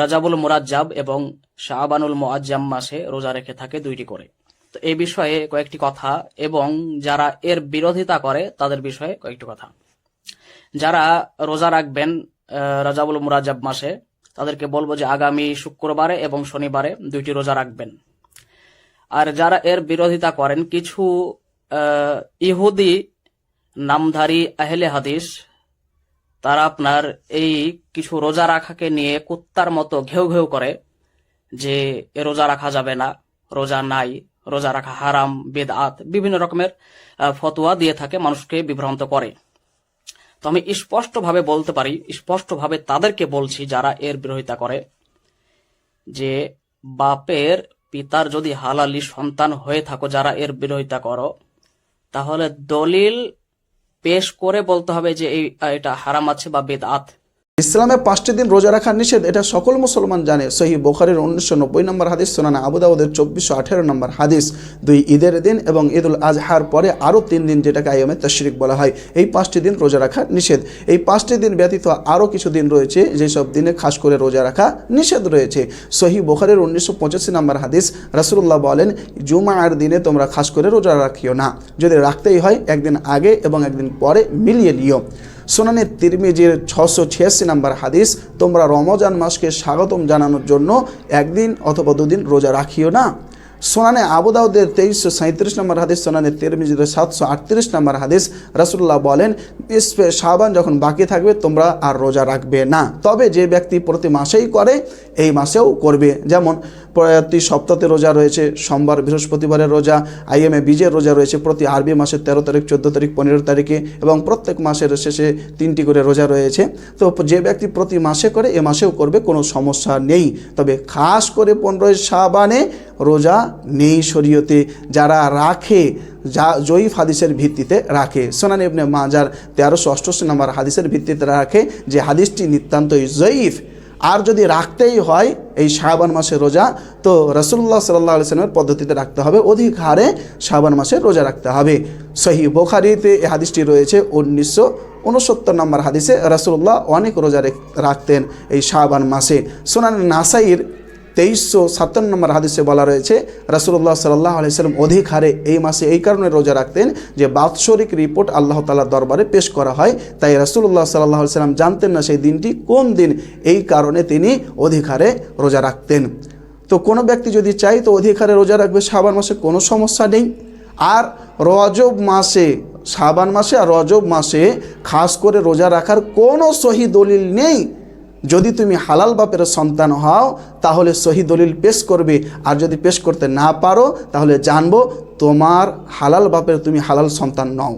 রাজাবুল মোরাজ্জাব এবং শাহবানুল মুআজ্জাম মাসে রোজা রেখে থাকে দুইটি করে। তো এই বিষয়ে কয়েকটি কথা এবং যারা এর বিরোধিতা করে তাদের বিষয়ে কয়েকটি কথা। যারা রোজা রাখবেন রাজাবুল মুরাজ্জাব মাসে, তাদেরকে বলব যে আগামী শুক্রবারে এবং শনিবারে দুইটি রোজা রাখবেন। আর যারা এর বিরোধিতা করেন, কিছু ইহুদি নামধারী আহলে হাদিস তারা আপনার এই কিছু রোজা রাখাকে নিয়ে কুত্তার মতো ঘেউ ঘেউ করে যে এ রোজা রাখা যাবে না, রোজা নাই, রোজা রাখা হারাম, বেদাত, বিভিন্ন রকমের ফতোয়া দিয়ে থাকে, মানুষকে বিভ্রান্ত করে। তো আমি স্পষ্টভাবে বলতে পারি, স্পষ্টভাবে তাদেরকে বলছি যারা এর বিরোধিতা করে, যে বাপের পিতার যদি হালালি সন্তান হয়ে থাকো, যারা এর বিরোধিতা করো, তাহলে দলিল পেশ করে বলতে হবে যে এই এটা হারাম আছে বা বেদাত। ইসলামে পাঁচটি দিন রোজা রাখা নিষেধ, এটা সকল মুসলমান জানে। সহি বোখারির উনিশশো নব্বই নম্বর হাদিস, সোনানা আবুদাউদের চব্বিশশো আঠেরো নম্বর হাদিস। দুই ঈদের দিন এবং ঈদুল আজহার পরে আরও তিন দিন যেটাকে আইএমএ তশরিক বলা হয়, এই পাঁচটি দিন রোজা রাখা নিষেধ। এই পাঁচটি দিন ব্যতীত আরও কিছু দিন রয়েছে যেসব দিনে খাস করে রোজা রাখা নিষেধ রয়েছে। সহি বোখারির উনিশশো পঁচাশি নম্বর হাদিস রাসুল্লাহ বলেন, জুমার দিনে তোমরা খাস করে রোজা রাখিও না। যদি রাখতেই হয়, একদিন আগে এবং একদিন পরে মিলিয়ে নিও। সোনানে তিরমিজির ছশো ছিয়াশি নাম্বার হাদিস, তোমরা রমজান মাসকে স্বাগতম জানানোর জন্য একদিন অথবা দুদিন রোজা রাখিও না। সোনানে আবুদাউদের তেইশশো সাঁত্রিশ নম্বর হাদিস, সোনানে তিরমিজির সাতশো আটত্রিশ নম্বর হাদিস রাসুল্লাহ বলেন ইসপে সাবান যখন বাকি থাকবে, তোমরা আর রোজা রাখবে না। তবে যে ব্যক্তি প্রতি মাসেই করে, এই মাসেও করবে। যেমন প্রতি সপ্তাহে রোজা রয়েছে। সোমবার বৃহস্পতিবারের রোজা, আইএমএ বিজের রোজা রয়েছে। প্রতি আরবি মাসের তেরো তারিখ, চোদ্দ তারিখ, পনেরো তারিখে এবং প্রত্যেক মাসের শেষে তিনটি করে রোজা রয়েছে। তো যে ব্যক্তি প্রতি মাসে করে, এ মাসেও করবে, কোনো সমস্যা নেই। তবে খাস করে পনেরোই সাবানে রোজা নেই শরীয়তে। যারা রাখে, যা জয়ীফ হাদিসের ভিত্তিতে রাখে। সোনান ইবনে মাজার তেরোশো অষ্টআশি নম্বর হাদিসের ভিত্তিতে রাখে যে হাদিসটি নিতান্তই জয়ীফ। আর যদি রাখতেই হয় এই শাহবান মাসের রোজা, তো রসুল্লাহ সাল্লাহ আলসালামের পদ্ধতিতে রাখতে হবে। অধিক হারে শাহবান মাসে রোজা রাখতে হবে। সহি বোখারিতে এই হাদিসটি রয়েছে, উনিশশো উনসত্তর নম্বর হাদিসে রসুল্লাহ অনেক রোজা রেখ- রাখতেন এই শাহবান মাসে। সোনান নাসাইর তেইশশো সাতান্ন নম্বর হাদিসে বলা রয়েছে রাসুল্লাহ সাল্লাহ আলাইসাল্লাম অধিক হারে এই মাসে এই কারণে রোজা রাখতেন যে বাৎসরিক রিপোর্ট আল্লাহ তালার দরবারে পেশ করা হয়। তাই রাসুল্লাহ সাল্লাহ সাল্লাম জানতেন না সেই দিনটি কোন দিন, এই কারণে তিনি অধিক হারে রোজা রাখতেন। তো কোনো ব্যক্তি যদি চাই তো অধিক হারে রোজা রাখবে সাবান মাসে কোনো সমস্যা নেই। আর রজব মাসে সাবান মাসে আর রজব মাসে খাস করে রোজা রাখার কোনো সহি দলিল নেই। যদি তুমি হালাল বাপের সন্তান হও, তাহলে সহি দলিল পেশ করবে। আর যদি পেশ করতে না পারো, তাহলে জানব তোমার হালাল বাপের তুমি হালাল সন্তান নও।